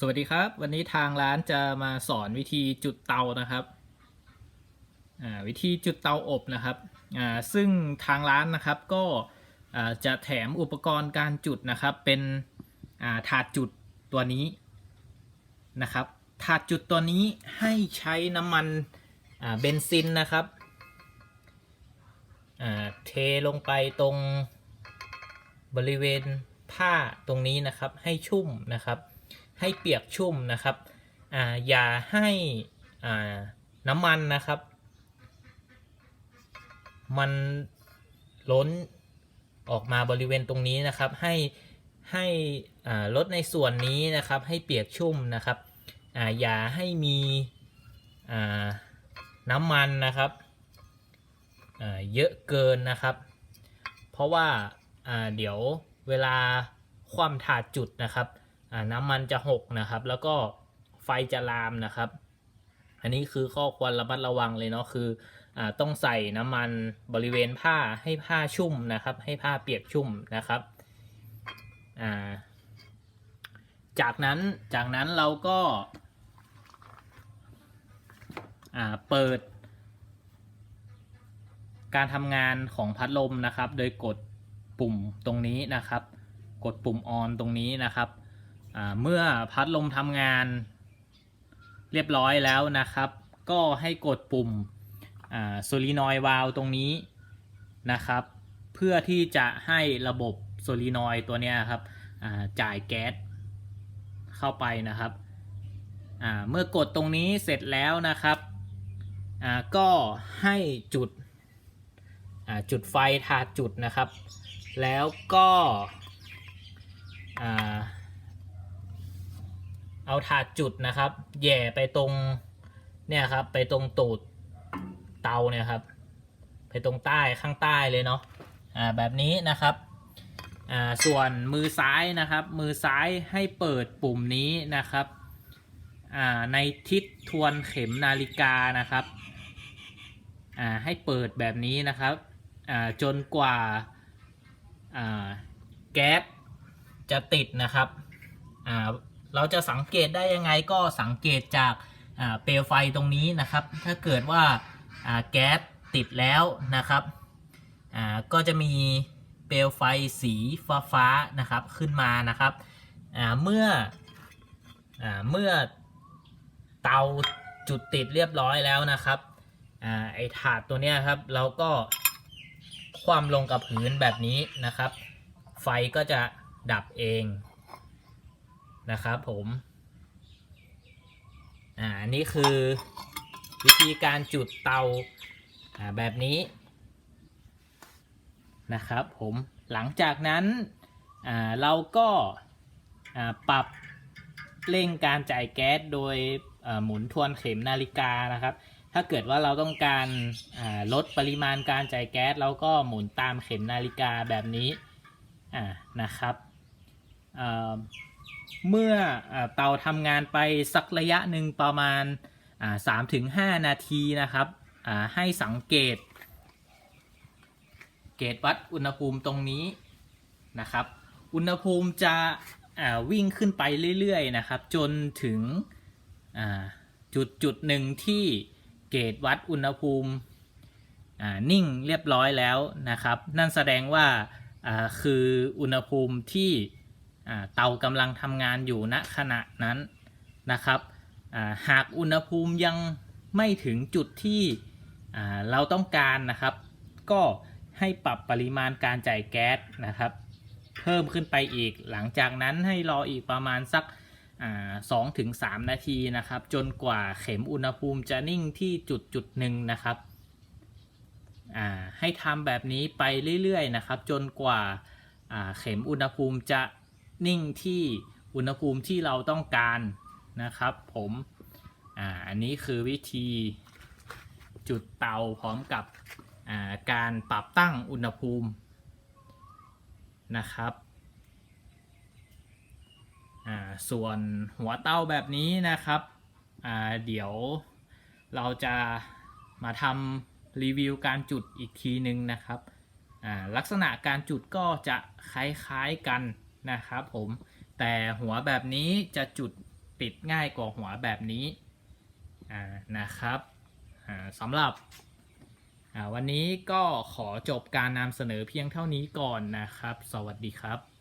สวัสดีครับ วันนี้ทางร้านจะมาสอนวิธีจุดเตานะครับวิธีจุดเตาอบนะครับซึ่งทางร้านนะครับก็จะแถมอุปกรณ์การจุดนะครับ เป็นาถาดจุดตัวนี้นะครับถาดจุดตัวนี้ให้ใช้น้ำมันเบนซินนะครับเทลงไปตรงบริเวณผ้าตรงนี้นะครับให้ชุ่มนะครับ ให้เปียกชุ่มนะครับอ่าอย่าให้อ่าน้ำมันนะครับ มันล้นออกมาบริเวณตรงนี้นะครับ ให้ให้ลดในส่วนนี้นะครับ ให้เปียกชุ่มนะครับออย่าให้มีน้ำมันนะครับเยอะเกินนะครับ เพราะว่าเดี๋ยวเวลาคว่ำถาดจุดนะครับ น้ำมันจะหกนะครับ แล้วก็ไฟจะลามนะครับ อันนี้คือข้อควรระมัดระวังเลยเนาะคืออต้องใส่น้ำมันบริเวณผ้าให้ผ้าชุ่มนะครับ ให้ผ้าเปียกชุ่มนะครับจากนั้นจากนั้นเราก็เปิด การทำงานของพัดลมนะครับ โดยกดปุ่มตรงนี้นะครับ กดปุ่มออนตรงนี้นะครับ เมื่อพัดลมทำงานเรียบร้อยแล้วนะครับ ก็ให้กดปุ่มโซลีนอยวาลตรงนี้นะครับ เพื่อที่จะให้ระบบโซลีนอยตัวนี้ครับจ่ายแก๊สเข้าไปนะครับ เมื่อกดตรงนี้เสร็จแล้วนะครับก็ให้จุดจุดไฟถาดจุดนะครับ แล้วก็ เอาถาดจุดนะครับแย่ไปตรงเนี่ยครับ ไปตรงตูดเตาเนี่ยครับ ไปตรงใต้ข้างใต้เลยเนาะอ่าแบบนี้นะครับอ่าส่วนมือซ้ายนะครับ มือซ้ายให้เปิดปุ่มนี้นะครับอ่าในทิศทวนเข็มนาฬิกานะครับอ่าให้เปิดแบบนี้นะครับอ่าจนกว่าอ่าแก๊สจะติดนะครับอ่า เราจะสังเกตได้ยังไงก็สังเกตจากเปลวไฟตรงนี้นะครับ ถ้าเกิดว่าแก๊สติดแล้วนะครับก็จะมีเปลวไฟสีฟ้าฟ้าๆนะครับขึ้นมานะครับเมื่ออเมื่อเตาจุดติดเรียบร้อยแล้วนะครับอไอถาดตัวนี้ครับเราก็คว่ำลงกับพื้นแบบนี้นะครับ ไฟก็จะดับเอง นะครับผม อ่านี่คือวิธีการจุดเตาอ่าแบบนี้นะครับผมหลังจากนั้นอ่าเราก็อ่าปรับเร่งการจ่ายแก๊สโดยอ่าหมุนทวนเข็มนาฬิกานะครับ ถ้าเกิดว่าเราต้องการอ่าลดปริมาณการจ่ายแก๊สเราก็หมุนตามเข็มนาฬิกาแบบนี้อ่านะครับอ่า เมื่อเตาทำงานไปสักระยะหนึ่งประมาณสามถึงห้านาทีนะครับให้สังเกต เกจวัดอุณหภูมิตรงนี้นะครับ อุณหภูมิจะวิ่งขึ้นไปเรื่อยๆนะครับ จนถึงจุดจุดหนึ่งที่เกจวัดอุณหภูมินิ่งเรียบร้อยแล้วนะครับ นั่นแสดงว่าคืออุณหภูมิที่ เตากำลังทำงานอยู่ณขณะนั้นนะครับหากอุณหภูมิยังไม่ถึงจุดที่เราต้องการนะครับ ก็ให้ปรับปริมาณการจ่ายแก๊สนะครับ เพิ่มขึ้นไปอีกหลังจากนั้นให้รออีกประมาณสักสองถึงสามนาทีนะครับ จนกว่าเข็มอุณหภูมิจะนิ่งที่จุดจุดหนึ่งนะครับให้ทำแบบนี้ไปเรื่อยๆนะครับ จนกว่าเข็มอุณหภูมิจะ นิ่งที่อุณหภูมิที่เราต้องการนะครับ ผมอ่าอันนี้คือวิธีจุดเตาพร้อมกับอ่าการปรับตั้งอุณหภูมินะครับอ่าส่วนหัวเตาแบบนี้นะครับอ่าเดี๋ยวเราจะมาทำรีวิวการจุดอีกทีหนึ่งนะครับ ลักษณะการจุดก็จะคล้ายๆกัน นะครับผมแต่หัวแบบนี้จะจุดติดง่ายกว่าหัวแบบนี้นะครับสำหรับวันนี้ก็ขอจบการนำเสนอเพียงเท่านี้ก่อนนะครับ สวัสดีครับ